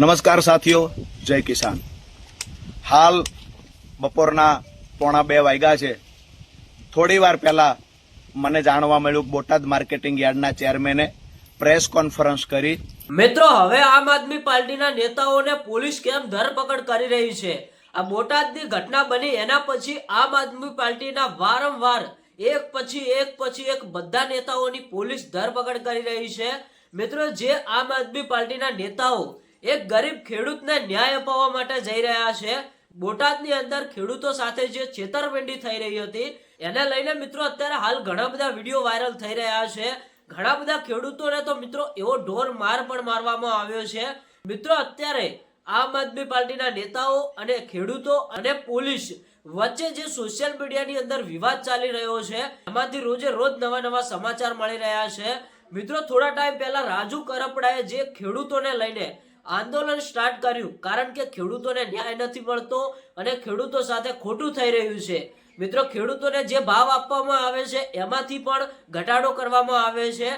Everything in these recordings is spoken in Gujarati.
નમસ્કાર સાથીઓ, જય કિસાન. હાલ બપોરના પોણા બે વાગ્યા છે. થોડી વાર પહેલાં મને જાણવા મળ્યું બોટાદ માર્કેટિંગ યાર્ડના ચેરમેને પ્રેસ કોન્ફરન્સ કરી. મિત્રો, હવે આમ આદમી પાર્ટીના નેતાઓને પોલીસ કેમ ધરપકડ કરી રહી છે? આ બોટાદની ઘટના બની, એના પછી આમ આદમી પાર્ટીના વારંવાર એક પછી એક પછી એક બધા નેતાઓની પોલીસ ધરપકડ કરી રહી છે. મિત્રો, જે આમ આદમી પાર્ટીના નેતાઓ એક ગરીબ ખેડૂતને ન્યાય અપાવવા માટે જઈ રહ્યા છે. બોટાદની અંદર ખેડૂતો સાથે જે છેતરપિંડી થઈ રહી હતી, એને લઈને મિત્રો અત્યારે હાલ ઘણા બધા વીડિયો વાયરલ થઈ રહ્યા છે. ઘણા બધા ખેડૂતોને તો મિત્રો એવો ઢોર માર પણ મારવામાં આવ્યો છે. મિત્રો, અત્યારે આમ આદમી પાર્ટીના નેતાઓ અને ખેડૂતો અને પોલીસ વચ્ચે જે સોશિયલ મીડિયાની અંદર વિવાદ ચાલી રહ્યો છે, એમાંથી રોજે રોજ નવા નવા સમાચાર મળી રહ્યા છે. મિત્રો, થોડા ટાઈમ પહેલા રાજુ કરપડાએ જે ખેડૂતોને લઈને આંદોલન સ્ટાર્ટ કર્યું. કારણ કે ખેડૂતોને ન્યાય નથી મળતો અને ખેડૂતો સાથે ખોટું થઈ રહ્યું છે. મિત્રો, ખેડૂતોને જે ભાવ આપવામાં આવે છે, એમાંથી પણ ઘટાડો કરવામાં આવે છે.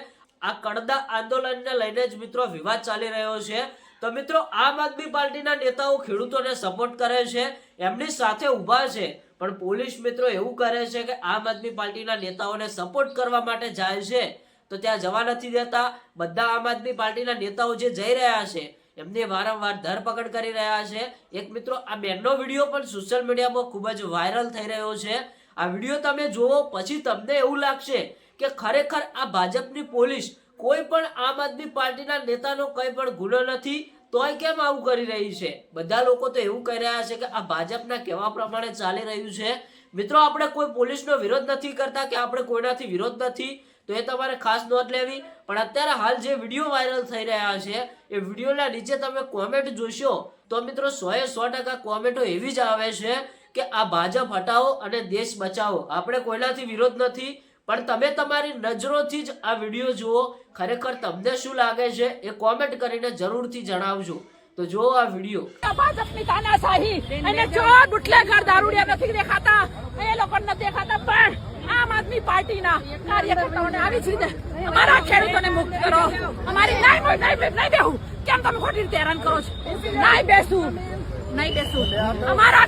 આ કડદા આંદોલનને લઈને જ મિત્રો વિવાદ ચાલી રહ્યો છે. તો મિત્રો, આમ આદમી પાર્ટીના નેતાઓ ખેડૂતોને સપોર્ટ કરે છે, એમની સાથે ઊભા છે. પણ પોલીસ મિત્રો એવું કરે છે કે આમ આદમી પાર્ટીના નેતાઓને સપોર્ટ કરવા માટે જાય છે. તો ત્યાં જવા નથી દેતા. બધા આમ આદમી પાર્ટીના નેતાઓ જે જઈ રહ્યા છે એમને વારંવાર ધરપકડ કરી રહ્યા છે. એક મિત્રો, આ બેનનો વીડિયો પણ સોશિયલ મીડિયામાં ખૂબ જ વાયરલ થઈ રહ્યો છે. આ વીડિયો તમે જુઓ, પછી તમને એવું લાગશે કે ખરેખર આ ભાજપની પોલીસ કોઈ પણ આમ આદમી પાર્ટીના નેતાનો કંઈ પણ ગુનો નથી, તોય કેમ આવું કરી રહી છે? બધા લોકો તો એવું કહી રહ્યા છે કે આ ભાજપના કેવા પ્રમાણે ચાલી રહ્યું છે. મિત્રો, આપણે કોઈ પોલીસનો વિરોધ નથી કરતા કે આપણે કોઈનાથી વિરોધ નથી, તો એ તમારે ખાસ નોંધ લેવી. પણ અત્યારે હાલ જે વીડિયો વાયરલ થઈ રહ્યા છે, એ વિડીયોના નીચે તમે કોમેન્ટ જોશો, તો મિત્રો સો એ સો ટકા કોમેન્ટો એવી જ આવે છે કે આ ભાજપ હટાવો અને દેશ બચાવો. આપણે કોઈનાથી વિરોધ નથી, પણ તમે તમારી નજરોથી જ આ વીડિયો જુઓ. ખરેખર તમને શું લાગે છે એ કોમેન્ટ કરીને જરૂરથી જણાવજો. તો જુઓ આ વીડિયો ભાજપની તાનાશાહી. અને જો બુટલેગર દારૂડિયા નથી દેખાતા, એ લોકો નથી આદમી પાર્ટીના કાર્યકર્તાઓને આવી જ રીતે અમારા ખેડૂતોને મુક્ત કરો. અમારી નહીં નહીં નહીં નહીં બેહું. કેમ તમે ખોટી રીતે હેરાન કરો છો? નહીં બેસું. નહીં બેસું. અમારા